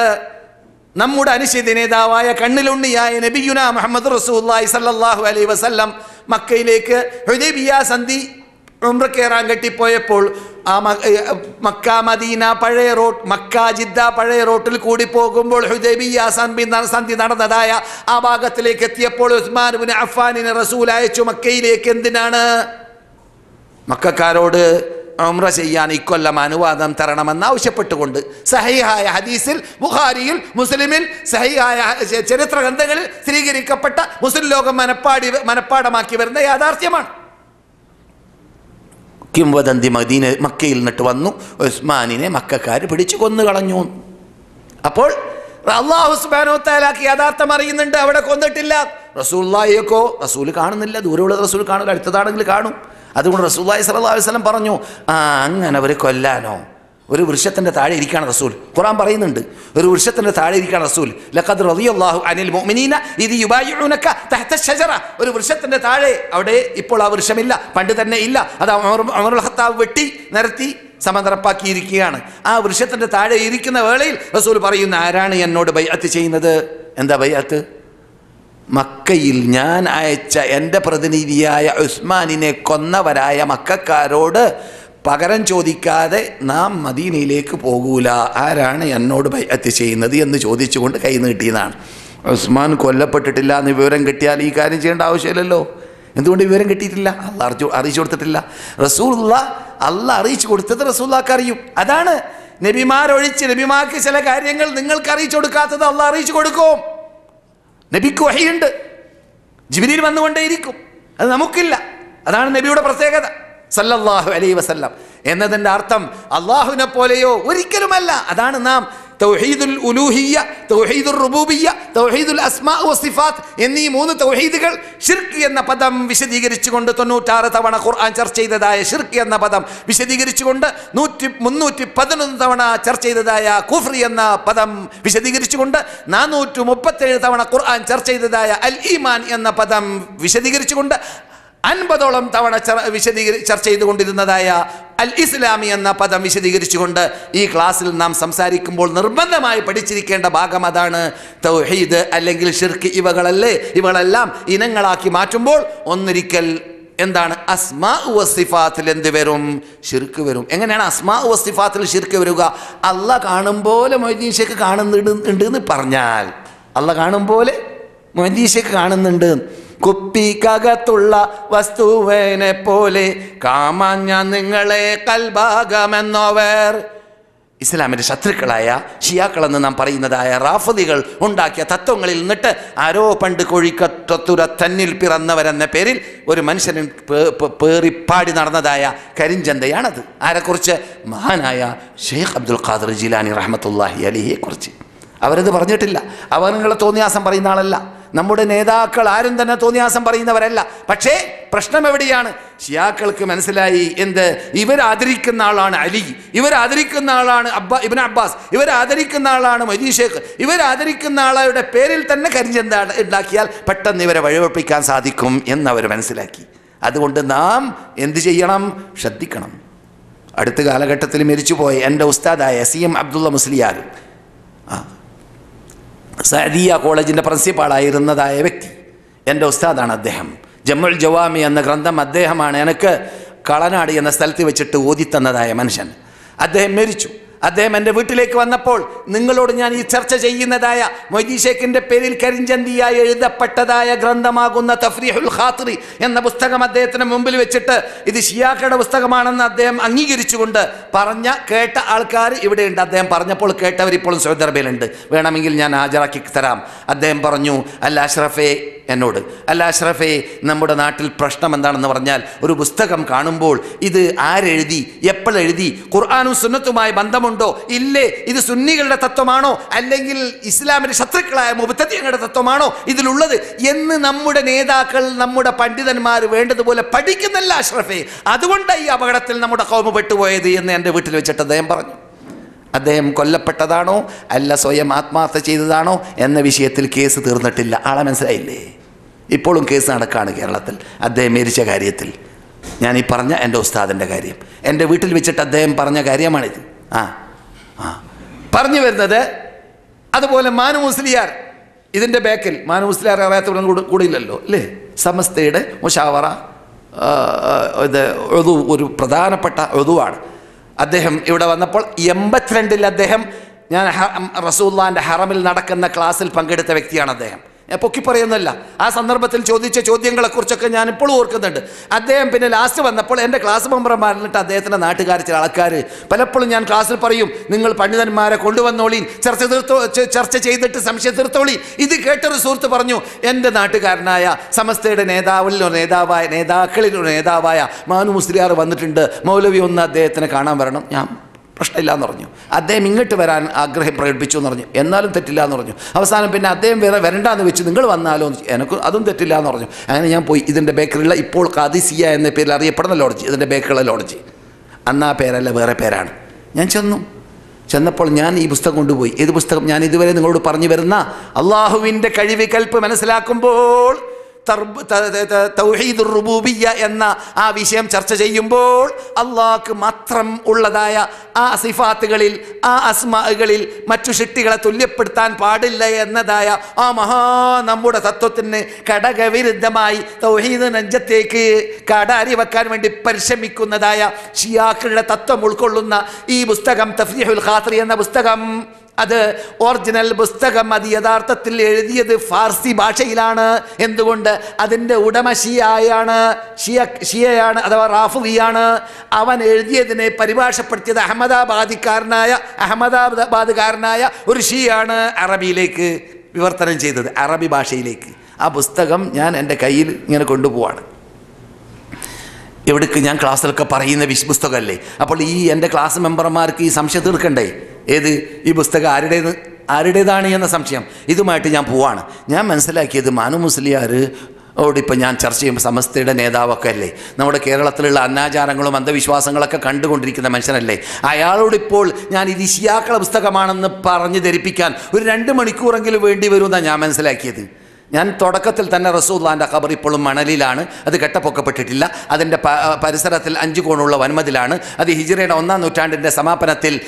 നമ്മുടെ അനുശ്ചിത നേതാവായ കണ്ണിലുണ്ണിയായ നബിയുന മുഹമ്മദ് റസൂല്ലായി സല്ലാഹു അലൈ വസല്ലം മക്കയിലേക്ക് ഹുദൈബിയ സന്ധി ഉംറ കയറാൻ കെട്ടിപ്പോയപ്പോൾ ആ മക്ക മദീന പഴയ റോഡ് മക്ക ജിദ്ദ പഴയ റോട്ടിൽ കൂടി പോകുമ്പോൾ ഹുദൈബിയ സന്ധി സന്ധി നടന്നതായ ആ ഭാഗത്തിലേക്ക് എത്തിയപ്പോൾ ഉസ്മാൻ ബിൻ അഫ്ഫാനിനെ റസൂൽ അയച്ചു മക്കയിലേക്ക്. എന്തിനാണ്? മക്കാരോട് ഉംറ ചെയ്യാൻ ഇക്കൊല്ലം അനുവാദം തരണമെന്ന് ആവശ്യപ്പെട്ടുകൊണ്ട് സഹിഹായ ഹദീസിൽ ബുഖാരിയിൽ മുസ്ലിമിൽ സഹിഹായ ചരിത്ര ഗ്രന്ഥങ്ങളിൽ സ്ഥിരീകരിക്കപ്പെട്ട മുസ്ലിം ലോകം മനപ്പാടി മനപ്പാടമാക്കി വരുന്ന യാഥാർത്ഥ്യമാണ്. കിംവദന്തി മദീന മക്കയിൽ നിന്നിട്ട് വന്നു. ഉസ്മാനിനെ മക്കാർ പിടിച്ചു കൊന്നു കളഞ്ഞു. അപ്പോൾ അള്ളാഹു യാഥാർത്ഥ്യം അറിയുന്നുണ്ട് അവിടെ കൊന്നിട്ടില്ല. റസൂല്ലായിക്കോ റസൂൽ കാണുന്നില്ല ദൂരമുള്ള റസൂൽ കാണില്ല അടുത്തതാണെങ്കിൽ കാണും. അതുകൊണ്ട് റസൂല്ലായി സല്ലല്ലാഹു വസ്ലം പറഞ്ഞു ആ അങ്ങനെ അവരെ കൊല്ലാനോ? ഒരു വൃക്ഷത്തിന്റെ താഴെ ഇരിക്കുകയാണ് റസൂൽ. ഖുറാൻ പറയുന്നുണ്ട് ഒരു വൃക്ഷത്തിന്റെ താഴെ ഇരിക്കുകയാണ് റസൂൽ. ലഖദ് റളിയല്ലാഹു അനിൽ മുഅ്മിനീന ഇത് യുബായിഉനക തഹ്ത ഷജറ ഒരു വൃക്ഷത്തിന്റെ താഴെ അവിടെ ഇപ്പോൾ ആ വൃക്ഷമില്ല പണ്ട് തന്നെ ഇല്ല. അത് ഉമറുൽ ഖത്താബ് വെട്ടി നിരത്തി സമതറപ്പാക്കിയിരിക്കുകയാണ്. ആ വൃക്ഷത്തിന്റെ താഴെ ഇരിക്കുന്ന വേളയിൽ റസൂൽ പറയുന്ന ആരാണ് എന്നോട് ബൈഅത്ത് ചെയ്യുന്നത്? എന്താ ബൈഅത്ത്? മക്കയിൽ ഞാൻ അയച്ച എന്റെ പ്രതിനിധിയായ ഉസ്മാനിനെ കൊന്നവരായ മക്കാരോട് പകരം ചോദിക്കാതെ നാം മദീനയിലേക്ക് പോകൂല. ആരാണ് എന്നോട് ബൈഅത്ത് ചെയ്യുന്നത് എന്ന് ചോദിച്ചുകൊണ്ട് കൈ നീട്ടിയതാണ്. ഉസ്മാൻ കൊല്ലപ്പെട്ടിട്ടില്ല എന്ന് വിവരം കിട്ടിയാൽ ഈ കാര്യം ചെയ്യേണ്ട ആവശ്യമില്ലല്ലോ. എന്തുകൊണ്ട് വിവരം കിട്ടിയിട്ടില്ല? അല്ല അറിച്ചു അറിയിച്ചു കൊടുത്തിട്ടില്ല. റസൂള്ള അല്ല അറിയിച്ചു കൊടുത്തത് റസൂള്ളക്ക് അറിയും. അതാണ് നബിമാരൊഴിച്ച് നബിമാർക്ക് ചില കാര്യങ്ങൾ നിങ്ങൾക്ക് അറിയിച്ചു കൊടുക്കാത്തത് അല്ല അറിയിച്ചു കൊടുക്കും. നബിക്ക് വഹിയുണ്ട് ജീവിതയിൽ വന്നുകൊണ്ടേയിരിക്കും. അത് നമുക്കില്ല. അതാണ് നബിയുടെ പ്രത്യേകത. സല്ലല്ലാഹു അലൈ വസല്ലം. എന്നതിന്റെ അർത്ഥം അള്ളാഹുവിനെ പോലെയോ ഒരിക്കലുമല്ല. അതാണ് നാം തൗഹീദുൽ ഉലൂഹിയ തൗഹീദുൽ റുബൂബിയ തൗഹീദുൽ അസ്മാ വസിഫാത്ത് എന്നീ മൂന്ന് തൗഹീദുകൾ ഷിർക്ക് എന്ന പദം വിശദീകരിച്ചുകൊണ്ട് തൊണ്ണൂറ്റാറ് തവണ ഖുർആൻ ചർച്ച ചെയ്തതായ ഷിർക്ക് എന്ന പദം വിശദീകരിച്ചുകൊണ്ട് നൂറ്റി മുന്നൂറ്റി പതിനൊന്ന് തവണ ചർച്ച ചെയ്തതായ കുഫ്രി എന്ന പദം വിശദീകരിച്ചുകൊണ്ട് നാനൂറ്റി മുപ്പത്തേഴ് തവണ ഖുർആൻ ചർച്ച ചെയ്തതായ അൽ ഈമാൻ എന്ന പദം വിശദീകരിച്ചുകൊണ്ട് അൻപതോളം തവണ വിശദീകരി ചർച്ച ചെയ്തുകൊണ്ടിരുന്നതായ അൽ ഇസ്ലാമി എന്ന പദം വിശദീകരിച്ചുകൊണ്ട് ഈ ക്ലാസ്സിൽ നാം സംസാരിക്കുമ്പോൾ നിർബന്ധമായി പഠിച്ചിരിക്കേണ്ട ഭാഗം അതാണ് തൗഹീദ് അല്ലെങ്കിൽ ഷിർക്ക് ഇവകളല്ലേ? ഇവകളെല്ലാം ഇനങ്ങളാക്കി മാറ്റുമ്പോൾ ഒന്നിരിക്കൽ എന്താണ്? അസ്മാ വസിഫാത്തിൽ എന്ത് വരും? ഷിർക്ക് വരും. എങ്ങനെയാണ് അസ്മാ വസിഫാത്തിൽ ഷിർക്ക് വരിക? അല്ല കാണും പോലെ മൊയ്തീഷയ്ക്ക് കാണുന്നുണ്ട് എന്ന് പറഞ്ഞാൽ അല്ല കാണും പോലെ മൊയ്തീഷയ്ക്ക് കാണുന്നുണ്ട്. കുപ്പിക്കകത്തുള്ള വസ്തുവിനെ പോലെ കാമാഞ്ഞ നിങ്ങളെ കൽഭാഗമെന്നോവർ. ഇസ്ലാമിന്റെ ശത്രുക്കളായ ഷിയാക്കളെന്ന് നാം പറയുന്നതായ റാഫദികൾ ഉണ്ടാക്കിയ തത്വങ്ങളിൽ നിന്നിട്ട് ആരോ പണ്ട് കോഴിക്കത്തുര തന്നിൽ പിറന്നവരെന്ന പേരിൽ ഒരു പേ- പേറിപ്പാടി നടന്നതായ കരിഞ്ചന്തയാണത്. ആരെക്കുറിച്ച്? മഹാനായ ഷെയ്ഖ് അബ്ദുൽ ഖാദർ ജിലാനി റഹമത്തുല്ലാഹി അലിയെ കുറിച്ച് അവരത് പറഞ്ഞിട്ടില്ല. അവർ നിങ്ങളെ തോന്നിയാസം പറയുന്ന ആളല്ല. നമ്മുടെ നേതാക്കൾ ആരും തന്നെ തോന്നിയാസം പറയുന്നവരല്ല. പക്ഷേ പ്രശ്നം എവിടെയാണ്? ഷിയാക്കൾക്ക് മനസ്സിലായി എന്ത്? ഇവർ ആദരിക്കുന്ന ആളാണ് അലി. ഇവർ ആദരിക്കുന്ന ആളാണ് അബ്ബാ ഇബിൻ അബ്ബാസ്. ഇവർ ആദരിക്കുന്ന ആളാണ് മജീഷേഖ് ഇവർ ആദരിക്കുന്ന ആളുടെ പേരിൽ തന്നെ കരിഞ്ചന്ത ഉണ്ടാക്കിയാൽ പെട്ടെന്ന് ഇവരെ വഴിവെപ്പിക്കാൻ സാധിക്കും എന്നവർ മനസ്സിലാക്കി. അതുകൊണ്ട് നാം എന്ത് ചെയ്യണം? ശ്രദ്ധിക്കണം. അടുത്ത കാലഘട്ടത്തിൽ മരിച്ചുപോയ എന്റെ ഉസ്താദായ സി എം അബ്ദുള്ള മുസ്ലിയാർ. ആ സഅദിയ കോളേജിന്റെ പ്രിൻസിപ്പാളായിരുന്നതായ വ്യക്തി. എന്റെ ഉസ്താദാണ് അദ്ദേഹം. ജമ്മുൽ ജവാമി എന്ന ഗ്രന്ഥം അദ്ദേഹമാണ് എനിക്ക് കളനാട് എന്ന സ്ഥലത്ത് വെച്ചിട്ട് ഓതിത്തന്നതായ മനുഷ്യൻ. അദ്ദേഹം മരിച്ചു. അദ്ദേഹം എന്റെ വീട്ടിലേക്ക് വന്നപ്പോൾ നിങ്ങളോട് ഞാൻ ഈ ചർച്ച ചെയ്യുന്നതായ മൊയ്തി ഷേഖിന്റെ പേരിൽ കരിഞ്ചന്തിയായി എഴുതപ്പെട്ടതായ ഗ്രന്ഥമാകുന്ന തഫ്രീഹുൽ ഖാത്രി എന്ന പുസ്തകം അദ്ദേഹത്തിന് മുമ്പിൽ വെച്ചിട്ട് ഇത് ഷിയാക്കയുടെ പുസ്തകമാണെന്ന് അദ്ദേഹം അംഗീകരിച്ചുകൊണ്ട് പറഞ്ഞ കേട്ട ആൾക്കാർ ഇവിടെയുണ്ട്. അദ്ദേഹം പറഞ്ഞപ്പോൾ കേട്ടവർ ഇപ്പോഴും സൗദി അറേബ്യയിലുണ്ട്. വേണമെങ്കിൽ ഞാൻ ഹാജരാക്കി തരാം. അദ്ദേഹം പറഞ്ഞു അല്ല അഷ്റഫെ എന്നോട്. അല്ല അഷ്റഫേ നമ്മുടെ നാട്ടിൽ പ്രശ്നം എന്താണെന്ന് പറഞ്ഞാൽ ഒരു പുസ്തകം കാണുമ്പോൾ ഇത് ആരെഴുതി എപ്പോഴെഴുതി ഖുർആാനും സുന്നത്തുമായി ബന്ധമുണ്ടോ? ഇല്ലേ ഇത് സുന്നികളുടെ തത്വമാണോ? അല്ലെങ്കിൽ ഇസ്ലാമിന്റെ ശത്രുക്കളായ മുബത്തദ്യങ്ങളുടെ തത്വമാണോ ഇതിലുള്ളത്? എന്ന് നമ്മുടെ നേതാക്കൾ നമ്മുടെ പണ്ഡിതന്മാർ വേണ്ടതുപോലെ പഠിക്കുന്നില്ല അഷ്റഫേ. അതുകൊണ്ടാണ് ഈ അപകടത്തിൽ നമ്മുടെ കോമ പെട്ടുപോയത് എന്ന് എന്റെ വീട്ടിൽ വെച്ചിട്ട് അദ്ദേഹം പറഞ്ഞു. അദ്ദേഹം കൊല്ലപ്പെട്ടതാണോ? അല്ല സ്വയം ആത്മാർത്ഥ ചെയ്തതാണോ? എന്ന വിഷയത്തിൽ കേസ് തീർന്നിട്ടില്ല. ആളെ മനസ്സിലായില്ലേ? ഇപ്പോഴും കേസ് നടക്കുകയാണ് കേരളത്തിൽ. അദ്ദേഹം മരിച്ച കാര്യത്തിൽ. ഞാൻ ഈ പറഞ്ഞ എന്റെ ഉസ്താദിന്റെ കാര്യം. എന്റെ വീട്ടിൽ വെച്ചിട്ട് അദ്ദേഹം പറഞ്ഞ കാര്യമാണിത് ആ ആ. പറഞ്ഞു വരുന്നത് അതുപോലെ മാനു മുസ്ലിയാർ ഇതിന്റെ ബാക്കിൽ മാനു മുസ്ലിയാർ അറിയാത്തവരും കൂടെ കൂടിയില്ലല്ലോ അല്ലേ? സമസ്തയുടെ മുഷാവറ ഇത് ഒതു ഒരു പ്രധാനപ്പെട്ട ഒതുവാണ് അദ്ദേഹം ഇവിടെ വന്നപ്പോൾ എൺപത്തിരണ്ടിൽ അദ്ദേഹം ഞാൻ റസൂല്ലാന്റെ ഹറമിൽ നടക്കുന്ന ക്ലാസ്സിൽ പങ്കെടുത്ത വ്യക്തിയാണ് അദ്ദേഹം. പൊക്കി പറയുന്നല്ല ആ സന്ദർഭത്തിൽ ചോദിച്ച ചോദ്യങ്ങളെക്കുറിച്ചൊക്കെ ഞാൻ ഇപ്പോഴും ഓർക്കുന്നുണ്ട്. അദ്ദേഹം പിന്നെ ലാസ്റ്റ് വന്നപ്പോൾ എന്റെ ക്ലാസ് മെമ്പർമാരിലിട്ട് അദ്ദേഹത്തിന്റെ നാട്ടുകാർ ചില ആൾക്കാർ പലപ്പോഴും ഞാൻ ക്ലാസ്സിൽ പറയും നിങ്ങൾ പണ്ഡിതന്മാരെ കൊണ്ടുവന്നോളീൻ ചർച്ച തീർത്തോ ചർച്ച ചെയ്തിട്ട് സംശയം തീർത്തോളി. ഇത് കേട്ടൊരു സുഹൃത്ത് പറഞ്ഞു എന്റെ നാട്ടുകാരനായ സമസ്തയുടെ നേതാവിൽ ഒരു നേതാവായ നേതാക്കളിൽ ഒരു നേതാവായ മാനു മുസ്ലിയാർ വന്നിട്ടുണ്ട്. മൗലവി ഒന്ന് അദ്ദേഹത്തിനെ കാണാൻ വരണം. ഞാൻ പ്രശ്നമില്ല എന്ന് പറഞ്ഞു. അദ്ദേഹം ഇങ്ങോട്ട് വരാൻ ആഗ്രഹം പ്രകടിപ്പിച്ചു എന്ന് പറഞ്ഞു. എന്നാലും തെറ്റില്ല എന്ന് പറഞ്ഞു. അവസാനം പിന്നെ അദ്ദേഹം വേറെ വരണ്ടാന്ന് വെച്ച് നിങ്ങൾ വന്നാലോ എന്ന്. എനിക്ക് അതും തെറ്റില്ല എന്ന് പറഞ്ഞു. അങ്ങനെ ഞാൻ പോയി. ഇതിന്റെ ബേക്കറിയുള്ള ഇപ്പോൾ കാദിസിയ എന്ന പേരിൽ അറിയപ്പെടുന്ന ലോഡ്ജ്. ഇതിന്റെ ബേക്കറിയുള്ള ലോഡ്ജ്. അന്ന് ആ പേരല്ല വേറെ പേരാണ്. ഞാൻ ചെന്നു. ചെന്നപ്പോൾ ഞാൻ ഈ പുസ്തകം കൊണ്ടുപോയി. ഏത് പുസ്തകം? ഞാൻ ഇതുവരെ നിങ്ങളോട് പറഞ്ഞു വരുന്ന അള്ളാഹുവിന്റെ കഴിവ് കൽപ്പ് മനസ്സിലാക്കുമ്പോൾ തർബ്- ത- ത- ത- തൗഹീദുർ റുബൂബിയ്യ എന്ന ആ വിഷയം ചർച്ച ചെയ്യുമ്പോൾ അള്ളാഹ്ക്ക് മാത്രം ഉള്ളതായ ആ സിഫാത്തുകളിൽ ആ അസ്മാകളിൽ മറ്റു ഷിട്ടികളെ തുല്യപ്പെടുത്താൻ പാടില്ല എന്നതായ ആ മഹാ നമ്മുടെ തത്വത്തിന് ഘടകവിരുദ്ധമായി തൗഹീദ് നെഞ്ചത്തേക്ക് കടാരി വെക്കാൻ വേണ്ടി പരിശ്രമിക്കുന്നതായ ഷിയാക്കളുടെ തത്വം ഉൾക്കൊള്ളുന്ന ഈ പുസ്തകം തഫ്രീഹുൽ ഖാത്രി എന്ന പുസ്തകം അത് ഒറിജിനൽ പുസ്തകം അത് യഥാർത്ഥത്തിൽ എഴുതിയത് ഫാർസി ഭാഷയിലാണ്. എന്തുകൊണ്ട്? അതിന്റെ ഉടമ ഷിയായാണ്. ഷിയ ഷിയയാണ് അഥവാ റാഫുവിയാണ്. അവൻ എഴുതിയതിനെ പരിഭാഷപ്പെടുത്തിയത് അഹമ്മദാബാദിക്കാരനായ അഹമ്മദാബാദുകാരനായ ഒരു ഷിയാണ് അറബിയിലേക്ക് വിവർത്തനം ചെയ്തത് അറബി ഭാഷയിലേക്ക്. ആ പുസ്തകം ഞാൻ എന്റെ കയ്യിൽ ഇങ്ങനെ കൊണ്ടുപോവാണ്. എവിടേക്ക് ഞാൻ ക്ലാസ്സിലൊക്കെ പറയുന്ന വിശ് പുസ്തകമല്ലേ? അപ്പോൾ ഈ എന്റെ ക്ലാസ് മെമ്പർമാർക്ക് ഈ സംശയം തീർക്കണ്ടേ? ഏത്? ഈ പുസ്തകം ആരുടേത്? ആരുടേതാണ് എന്ന സംശയം. ഇതുമായിട്ട് ഞാൻ പോവാണ്. ഞാൻ മനസ്സിലാക്കിയത് മാനു മുസ്ലിയാർ ഓടിപ്പോൾ ഞാൻ ചർച്ച ചെയ്യുമ്പോൾ സമസ്തയുടെ നേതാവൊക്കെ അല്ലേ? നമ്മുടെ കേരളത്തിലുള്ള അനാചാരങ്ങളും അന്ധവിശ്വാസങ്ങളൊക്കെ കണ്ടുകൊണ്ടിരിക്കുന്ന മനുഷ്യനല്ലേ? അയാളോട് ഇപ്പോൾ ഞാൻ ഇത് ഇഷിയാക്കള പുസ്തകമാണെന്ന് പറഞ്ഞ് ധരിപ്പിക്കാൻ ഒരു രണ്ട് മണിക്കൂറെങ്കിലും വേണ്ടി വരുമെന്നാണ് ഞാൻ മനസ്സിലാക്കിയത്. ഞാൻ തുടക്കത്തിൽ തന്നെ റസൂല്ലാന്റെ ഖബർ ഇപ്പോഴും മണലിലാണ്. അത് കെട്ടപ്പൊക്കപ്പെട്ടിട്ടില്ല. അതിന്റെ പരിസരത്തിൽ അഞ്ച് കോണുള്ള വൻമതിലാണ്. അത് ഹിജിറയുടെ ഒന്നാം നൂറ്റാണ്ടിന്റെ സമാപനത്തിൽ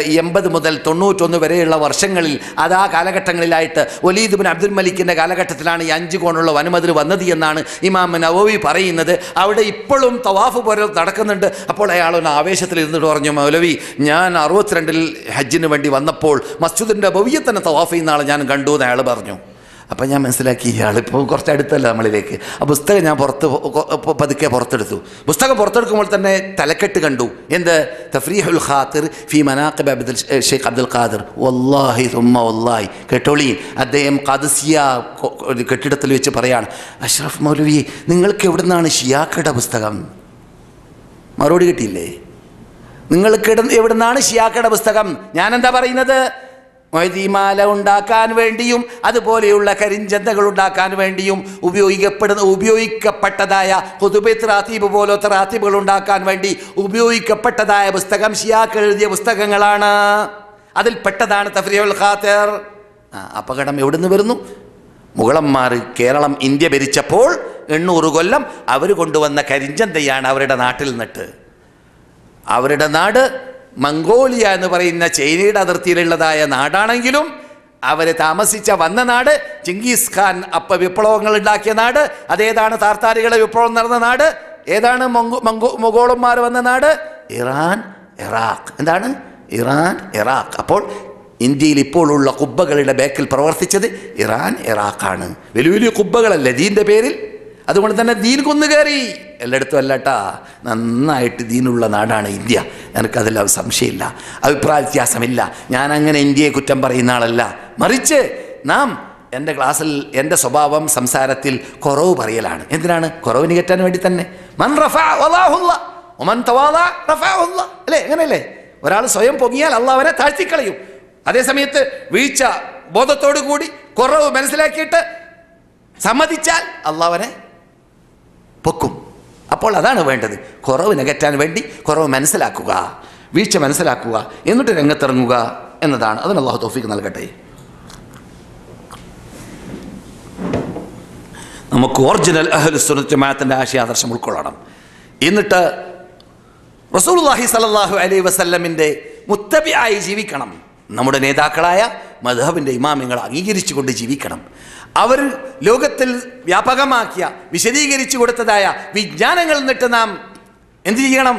എൺപത് മുതൽ തൊണ്ണൂറ്റൊന്ന് വരെയുള്ള വർഷങ്ങളിൽ അത് ആ കാലഘട്ടങ്ങളിലായിട്ട് വലീദ് ബിൻ അബ്ദുൽ മലിക്കിന്റെ കാലഘട്ടത്തിലാണ് ഈ അഞ്ച് കോണുള്ള വൻമതിൽ വന്നത് എന്നാണ് ഇമാം നവവി പറയുന്നത്. അവിടെ ഇപ്പോഴും തവാഫ് പോലെ നടക്കുന്നുണ്ട്. അപ്പോൾ അയാൾ ഒന്ന് ആവേശത്തിൽ ഇരുന്നിട്ട് പറഞ്ഞു മൗലവി ഞാൻ അറുപത്തിരണ്ടിൽ ഹജ്ജിന് വേണ്ടി വന്നപ്പോൾ മസ്ജിദിന്റെ ഭവ്യത്തന്നെ തന്നെ തവാഫ് ചെയ്യുന്ന ആളെ ഞാൻ കണ്ടു എന്ന് അയാൾ പറഞ്ഞു. അപ്പം ഞാൻ മനസ്സിലാക്കി ഇയാളിപ്പോൾ കുറച്ച് അടുത്തല്ല നമ്മളിലേക്ക്. ആ പുസ്തകം ഞാൻ പുറത്ത് പതുക്കെ പുറത്തെടുത്തു. പുസ്തകം പുറത്തെടുക്കുമ്പോൾ തന്നെ തലക്കെട്ട് കണ്ടു. എന്ത്? തഫ്രീഹുൽ ഖാത്തിർ ഫി മനാഖബ് അബ്ദുൽ ഷെയ്ഖ് അബ്ദുൽ ഖാദിർ. വല്ലാഹി സുമ്മ വല്ലാഹി. കേട്ടോളി അദ്ദേഹം ഖാദിസിയ കെട്ടിടത്തിൽ വെച്ച് പറയാണ് അഷ്റഫ് മൗലവി നിങ്ങൾക്ക് എവിടെ നിന്നാണ് ഷിയാക്കയുടെ പുസ്തകം? മറുപടി കിട്ടിയില്ലേ? നിങ്ങൾക്ക് എവിടെ നിന്നാണ് ഷിയാക്കയുടെ പുസ്തകം? ഞാനെന്താ പറയുന്നത്? മൊയ്തീമാല ഉണ്ടാക്കാൻ വേണ്ടിയും അതുപോലെയുള്ള കരിഞ്ചന്തകൾ ഉണ്ടാക്കാൻ വേണ്ടിയും ഉപയോഗിക്കപ്പെടുന്ന ഉപയോഗിക്കപ്പെട്ടതായ കുതുബെ റാത്തീബ് പോലത്തെ റാത്തീബുകൾ ഉണ്ടാക്കാൻ വേണ്ടി ഉപയോഗിക്കപ്പെട്ടതായ പുസ്തകം ഷിയാക്കൾ എഴുതിയ പുസ്തകങ്ങളാണ്. അതിൽ പെട്ടതാണ് തഫ്രിയുൽ ഖാത്തർ. അപകടം എവിടുന്ന് വരുന്നു? മുഗളന്മാർ കേരളം ഇന്ത്യ ഭരിച്ചപ്പോൾ എണ്ണൂറ് കൊല്ലം അവർ കൊണ്ടുവന്ന കരിഞ്ചന്തയാണ് അവരുടെ നാട്ടിൽ നിന്നിട്ട്. അവരുടെ നാട് മംഗോളിയ എന്ന് പറയുന്ന ചൈനയുടെ അതിർത്തിയിലുള്ളതായ നാടാണെങ്കിലും അവർ താമസിച്ച വന്ന നാട് ചിങ്കീസ് ഖാൻ അപ്പ വിപ്ലവങ്ങൾ ഉണ്ടാക്കിയ നാട് അതേതാണ് താർത്താരികളെ വിപ്ലവം നടന്ന നാട് ഏതാണ് മംഗോ മംഗോ വന്ന നാട്? Iran Iraq. എന്താണ്? Iran Iraq. അപ്പോൾ ഇന്ത്യയിൽ ഇപ്പോഴുള്ള കുബ്ബകളുടെ ബാക്കിൽ പ്രവർത്തിച്ചത് ഇറാൻ ഇറാഖാണ്. വലിയ വലിയ കുബ്ബകളല്ല? ദീന്റെ പേരിൽ അതുകൊണ്ട് തന്നെ ദീൻ കുന്നുകയറി എല്ലായിടത്തും അല്ലട്ടാ നന്നായിട്ട് ദീനുള്ള നാടാണ് ഇന്ത്യ. എനിക്കതിൽ സംശയമില്ല അഭിപ്രായ വ്യത്യാസമില്ല. ഞാൻ അങ്ങനെ ഇന്ത്യയെ കുറ്റം പറയുന്ന ആളല്ല. മറിച്ച് നാം എന്റെ ക്ലാസ്സിൽ എന്റെ സ്വഭാവം സംസാരത്തിൽ കുറവ് പറയലാണ്. എന്തിനാണ്? കുറവ് നികറ്റാൻ വേണ്ടി തന്നെ. മൻ ഒമൻ അല്ലേ? അങ്ങനെയല്ലേ? ഒരാൾ സ്വയം പൊങ്ങിയാൽ അള്ള അവനെ താഴ്ത്തിക്കളയും. അതേസമയത്ത് വീഴ്ച ബോധത്തോടു കൂടി കുറവ് മനസ്സിലാക്കിയിട്ട് സമ്മതിച്ചാൽ അള്ളാഹ് പൊക്കും അപ്പോൾ അതാണ് വേണ്ടത്. കുറവ് നികറ്റാൻ വേണ്ടി കുറവ് മനസ്സിലാക്കുക. വീഴ്ച മനസ്സിലാക്കുക. എന്നിട്ട് രംഗത്തിറങ്ങുക എന്നതാണ്. അതിന് അള്ളാഹു തോഫിക്ക് നൽകട്ടെ. നമുക്ക് ഒറിജിനൽ അഹ്ലുസുന്നത്ത് ജമാഅത്തിന്റെ ആശയാദർശം ഉൾക്കൊള്ളണം. എന്നിട്ട് റസൂലുള്ളാഹി സല്ലല്ലാഹു അലൈഹി വസല്ലമിന്റെ മുത്തബിയായി ജീവിക്കണം. നമ്മുടെ നേതാക്കളായ മധബിന്റെ ഇമാമിങ്ങൾ അംഗീകരിച്ചുകൊണ്ട് ജീവിക്കണം. അവർ ലോകത്തിൽ വ്യാപകമാക്കിയ വിശദീകരിച്ചു കൊടുത്തതായ വിജ്ഞാനങ്ങളിൽ നിന്നിട്ട് നാം എന്തു ചെയ്യണം?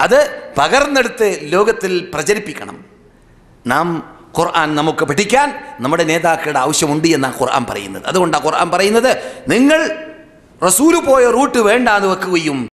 അത് പകർന്നെടുത്ത് ലോകത്തിൽ പ്രചരിപ്പിക്കണം. നാം ഖുർആൻ നമുക്ക് പഠിക്കാൻ നമ്മുടെ നേതാക്കളുടെ ആവശ്യമുണ്ട് എന്നാണ് ഖുർആൻ പറയുന്നത്. അതുകൊണ്ടാണ് ഖുർആൻ പറയുന്നത് നിങ്ങൾ റസൂൽ പോയ റൂട്ട് വേണ്ടാന്ന് വെക്കുകയും